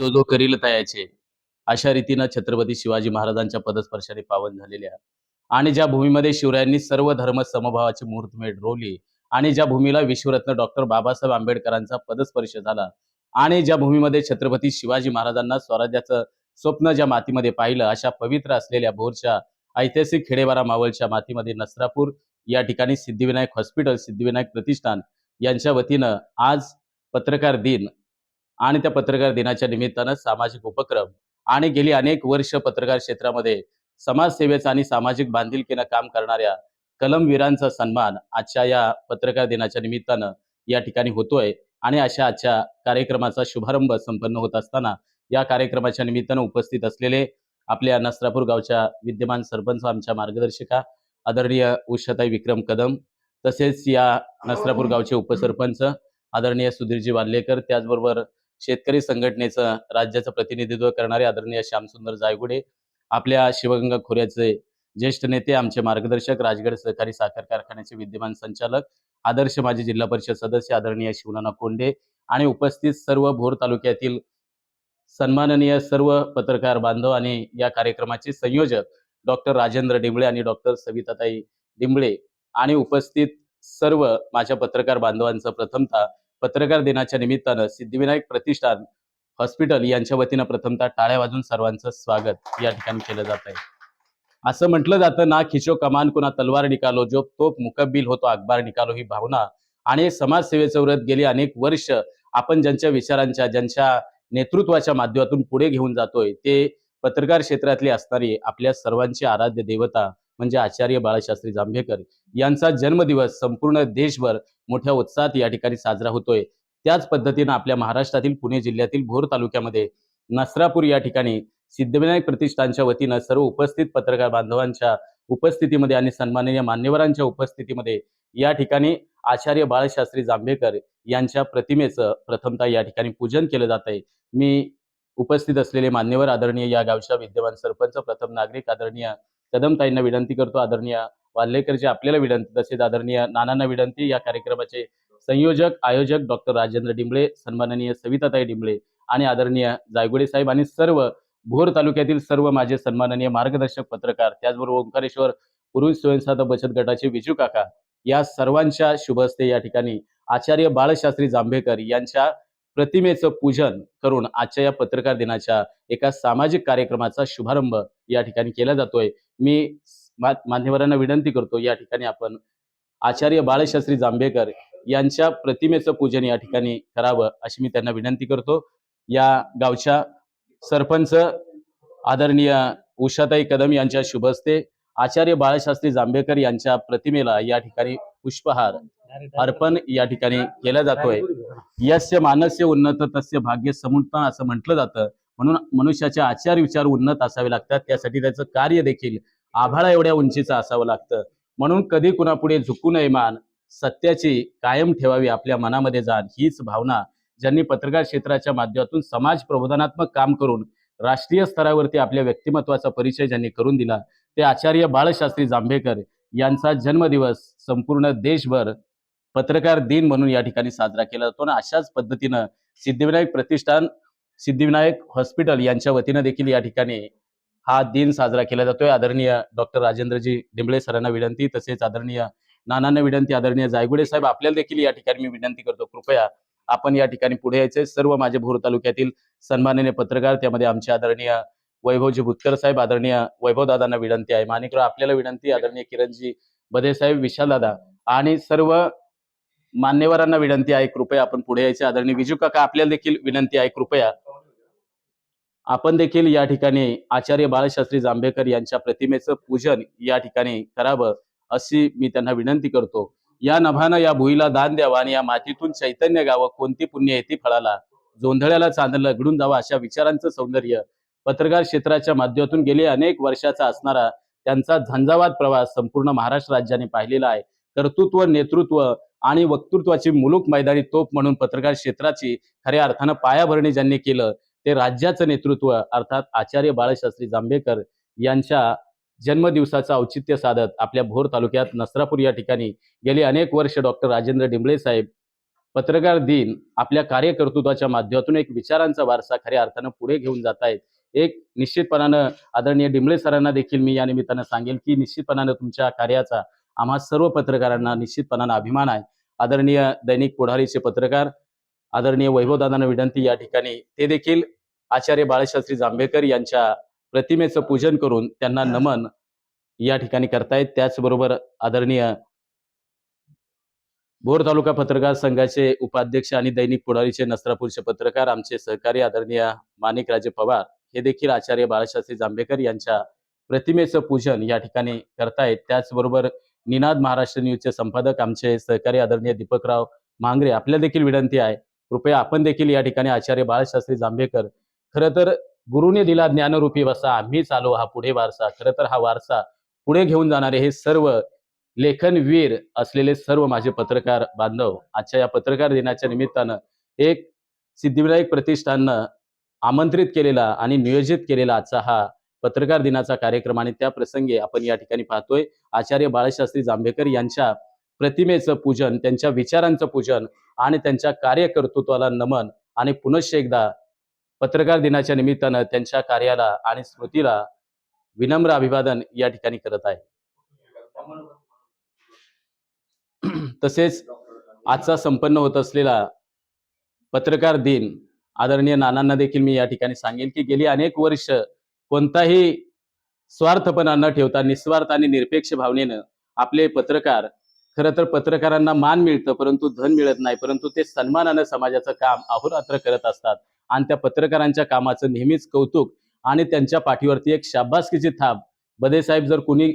जो जो करील तयाचे. अशा रीतीनं छत्रपती शिवाजी महाराजांच्या पदस्पर्शाने पावन झालेल्या आणि ज्या भूमीमध्ये शिवरायांनी सर्व धर्म समभावाची मुहूर्तमेढ रोवली आणि ज्या भूमीला विश्वरत्न डॉक्टर बाबासाहेब आंबेडकरांचा पदस्पर्श झाला आणि ज्या भूमीमध्ये छत्रपती शिवाजी महाराजांना स्वराज्याचं स्वप्न ज्या मातीमध्ये पाहिलं अशा पवित्र असलेल्या भोरच्या ऐतिहासिक खेडेबारा मावळच्या मातीमध्ये नसरापूर या ठिकाणी सिद्धिविनायक हॉस्पिटल सिद्धिविनायक प्रतिष्ठान यांच्या वतीनं आज पत्रकार दिन आणि त्या पत्रकार दिनाच्या निमित्तानं सामाजिक उपक्रम आणि गेली अनेक वर्ष पत्रकार क्षेत्रामध्ये समाजसेवेचा आणि सामाजिक बांधिलकीनं काम करणाऱ्या कलमवीरांचा सन्मान आजच्या या पत्रकार दिनाच्या निमित्तानं या ठिकाणी होतोय. आणि अशा आजच्या कार्यक्रमाचा शुभारंभ संपन्न होत असताना या कार्यक्रमाच्या निमित्तानं उपस्थित असलेले आपल्या नसरापूर गावच्या विद्यमान सरपंच आमच्या मार्गदर्शिका आदरणीय उषाताई विक्रम कदम तसेच या नसरापूर गावचे उपसरपंच आदरणीय सुधीरजी वाल्लेकर त्याचबरोबर शेतकरी संघटनेचं राज्याचं प्रतिनिधित्व करणारे आदरणीय श्यामसुंदर जायगुडे आपल्या शिवगंगा खोऱ्याचे ज्येष्ठ नेते आमचे मार्गदर्शक राजगड सहकारी साखर कारखान्याचे विद्यमान संचालक आदर्श माजी जिल्हा परिषद सदस्य आदरणीय शिवनाना कोंडे आणि उपस्थित सर्व भोर तालुक्यातील सन्माननीय सर्व पत्रकार बांधव आणि या कार्यक्रमाचे संयोजक डॉक्टर राजेंद्र डिंबळे आणि डॉक्टर सविताताई डिंबळे आणि उपस्थित सर्व माझ्या पत्रकार बांधवांचं प्रथमतः पत्रकार दिनाच्या निमित्तानं सिद्धिविनायक प्रतिष्ठान हॉस्पिटल यांच्या वतीनं प्रथमतः टाळ्या वाजून सर्वांचं स्वागत या ठिकाणी केलं जात आहे. असं म्हटलं जातं ना खिचो कमान कुणा तलवार निकालो जो तोप मुकब्बिल होतो अखबार निकालो ही भावना आणि समाजसेवेचं व्रत गेली अनेक वर्ष आपण ज्यांच्या विचारांच्या ज्यांच्या नेतृत्वाच्या माध्यमातून पुढे घेऊन जातोय ते पत्रकार क्षेत्रातली असणारी आपल्या सर्वांची आराध्य देवता म्हणजे आचार्य बाळशास्त्री जांभेकर यांचा जन्मदिवस संपूर्ण देशभर मोठ्या उत्साहात या ठिकाणी साजरा होतोय. त्याच पद्धतीनं आपल्या महाराष्ट्रातील पुणे जिल्ह्यातील भोर तालुक्यामध्ये नसरापूर या ठिकाणी सिद्धविनायक प्रतिष्ठानच्या वतीनं सर्व उपस्थित पत्रकार बांधवांच्या उपस्थितीमध्ये आणि सन्माननीय मान्यवरांच्या उपस्थितीमध्ये या ठिकाणी आचार्य बाळशास्त्री जांभेकर यांच्या प्रतिमेचं प्रथमतः या ठिकाणी पूजन केलं जात आहे मी उपस्थित असलेले मान्यवर आदरणीय या गावच्या विद्यमान सरपंच प्रथम नागरिक आदरणीय कदमताईंना विनंती करतो. आदरणीय वाल्लेकरची आपल्याला विनंती तसेच आदरणीय नानांना विनंती. या कार्यक्रमाचे संयोजक आयोजक डॉक्टर राजेंद्र डिंबळे सन्माननीय सविताताई डिंबळे आणि आदरणीय जायगुडे साहेब आणि सर्व भोर तालुक्यातील सर्व माझे सन्माननीय मार्गदर्शक पत्रकार त्याचबरोबर ओंकारेश्वर पुरुष स्वयंसाधा बचत गटाचे विजू काका या सर्वांच्या शुभ हस्ते या ठिकाणी आचार्य बाळशास्त्री जांभेकर यांच्या प्रतिमेचं पूजन करून आजच्या या पत्रकार दिनाच्या एका सामाजिक कार्यक्रमाचा शुभारंभ या ठिकाणी केला जातोय. मी मा- मान्यवरांना विनंती करतो या ठिकाणी आपण आचार्य बाळशास्त्री जांभेकर यांच्या प्रतिमेचं पूजन या ठिकाणी करावं अशी मी त्यांना विनंती करतो. या गावच्या सरपंच आदरणीय उषाताई कदम यांच्या शुभ हस्ते आचार्य बाळशास्त्री जांभेकर यांच्या प्रतिमेला या ठिकाणी पुष्पहार अर्पण या ठिकाणी केला जातोय. यस्य मानस्य उन्नत तस्य भाग्य समुत्तम असं म्हटलं जातं. म्हणून मनुष्याचे आचार विचार उन्नत असावे लागतात. त्यासाठी त्याचं कार्य देखील आभाळा एवढ्या उंचीचं असावं लागतं. म्हणून कधी कुणापुढे झुकू नये मान सत्याची कायम ठेवावी आपल्या मनामध्ये जाण हीच भावना ज्यांनी पत्रकार क्षेत्राच्या माध्यमातून समाज प्रबोधनात्मक काम करून राष्ट्रीय स्तरावरती आपल्या व्यक्तिमत्वाचा परिचय ज्यांनी करून दिला ते आचार्य बाळशास्त्री जांभेकर यांचा जन्मदिवस संपूर्ण देशभर पत्रकार दिन म्हणून या ठिकाणी साजरा केला जातो. आणि अशाच पद्धतीनं सिद्धिविनायक प्रतिष्ठान सिद्धिविनायक हॉस्पिटल यांच्या वतीनं देखील या ठिकाणी हा दिन साजरा केला जातोय. आदरणीय डॉक्टर राजेंद्रजी डिंबळे सरांना विनंती तसेच आदरणीय नानांना विनंती आदरणीय जायगुडे साहेब आपल्याला देखील या ठिकाणी मी विनंती करतो. कृपया आपण या ठिकाणी पुढे यायचे सर्व माझे भोर तालुक्यातील सन्माननीय पत्रकार त्यामध्ये आमचे आदरणीय वैभवजी भुतकर साहेब आदरणीय वैभव दादांना विनंती आहे. माणिकराव आपल्याला विनंती आदरणीय किरणजी बदे साहेब विशाल दादा आणि सर्व मान्यवरांना विनंती आहे कृपया आपण पुढे यायचे. आदरणीय विजू काका आपल्याला देखील विनंती आहे कृपया. आपण देखील या ठिकाणी आचार्य बाळशास्त्री जांभेकर यांच्या प्रतिमेचं पूजन या ठिकाणी करावं अशी मी त्यांना विनंती करतो. या नभानं या भुईला दान द्यावा आणि या मातीतून चैतन्य गावं कोणती पुण्य येते फळाला जोंधळ्याला चांदलं घडून जावं अशा विचारांचं सौंदर्य पत्रकार क्षेत्राच्या माध्यमातून गेले अनेक वर्षाचा असणारा त्यांचा झंझावात प्रवास संपूर्ण महाराष्ट्र राज्याने पाहिलेला आहे. कर्तृत्व नेतृत्व आणि वक्तृत्वाची मुलूक मैदानी तोप म्हणून पत्रकार क्षेत्राची खऱ्या अर्थानं पायाभरणी ज्यांनी केलं ते राज्याचं नेतृत्व अर्थात आचार्य बाळशास्त्री जांभेकर यांच्या जन्मदिवसाचं औचित्य साधत आपल्या भोर तालुक्यात नसरापूर या ठिकाणी गेली अनेक वर्ष डॉक्टर राजेंद्र डिंबळे साहेब पत्रकार दिन आपल्या कार्यकर्तृत्वाच्या माध्यमातून एक विचारांचा वारसा खऱ्या अर्थानं पुढे घेऊन जात आहेत. एक निश्चितपणानं आदरणीय डिमळे सरांना देखील मी या निमित्तानं सांगेल की निश्चितपणानं तुमच्या कार्याचा आम्हा सर्व पत्रकारांना निश्चितपणानं अभिमान आहे. आदरणीय दैनिक पुढारीचे पत्रकार आदरणीय वैभवदादांना विनंती या ठिकाणी ते देखील आचार्य बाळशास्त्री जांभेकर यांच्या प्रतिमेचं पूजन करून त्यांना नमन या ठिकाणी करतायत. त्याचबरोबर आदरणीय भोर तालुका पत्रकार संघाचे उपाध्यक्ष आणि दैनिक पुढारीचे नसरापूरचे पत्रकार आमचे सहकारी आदरणीय माणिकराजे पवार हे देखील आचार्य बाळशास्त्री जांभेकर यांच्या प्रतिमेचं पूजन या ठिकाणी करतायत. त्याचबरोबर निनाद महाराष्ट्र न्यूजचे संपादक आमचे सहकारी आदरणीय दीपकराव मांगरे आपल्या देखील विनंती आहे. कृपया आपण देखील या ठिकाणी आचार्य बाळशास्त्री जांभेकर खरं तर गुरुने दिला ज्ञानरूपी वसा आम्ही चालो हा पुढे वारसा खरं तर हा वारसा पुढे घेऊन जाणारे हे सर्व लेखनवीर असलेले सर्व माझे पत्रकार बांधव आजच्या या पत्रकार दिनाच्या निमित्तानं एक सिद्धिविनायक प्रतिष्ठाननं आमंत्रित केलेला आणि नियोजित केलेला आजचा हा पत्रकार दिनाचा कार्यक्रम आणि त्या प्रसंगी आपण या ठिकाणी पाहतोय आचार्य बाळशास्त्री जांभेकर यांच्या प्रतिमेचं पूजन त्यांच्या विचारांचं पूजन आणि त्यांच्या कार्यकर्तृत्वाला नमन आणि पुनश्च एकदा पत्रकार दिनाच्या निमित्तानं त्यांच्या कार्याला आणि स्मृतीला विनम्र अभिवादन या ठिकाणी करत आहे. तसेच आजचा संपन्न होत असलेला पत्रकार दिन आदरणीय नानांना देखील मी या ठिकाणी सांगेन की गेली अनेक वर्ष कोणताही स्वार्थपणा न ठेवता निस्वार्थ आणि निरपेक्ष भावनेनं आपले पत्रकार खरं तर पत्रकारांना मान मिळतं परंतु धन मिळत नाही परंतु ते सन्मानानं समाजाचं काम अहोरात्र करत असतात. आणि त्या पत्रकारांच्या कामाचं नेहमीच कौतुक आणि त्यांच्या पाठीवरती एक शाबासकीची थाप. बदे साहेब जर कुणी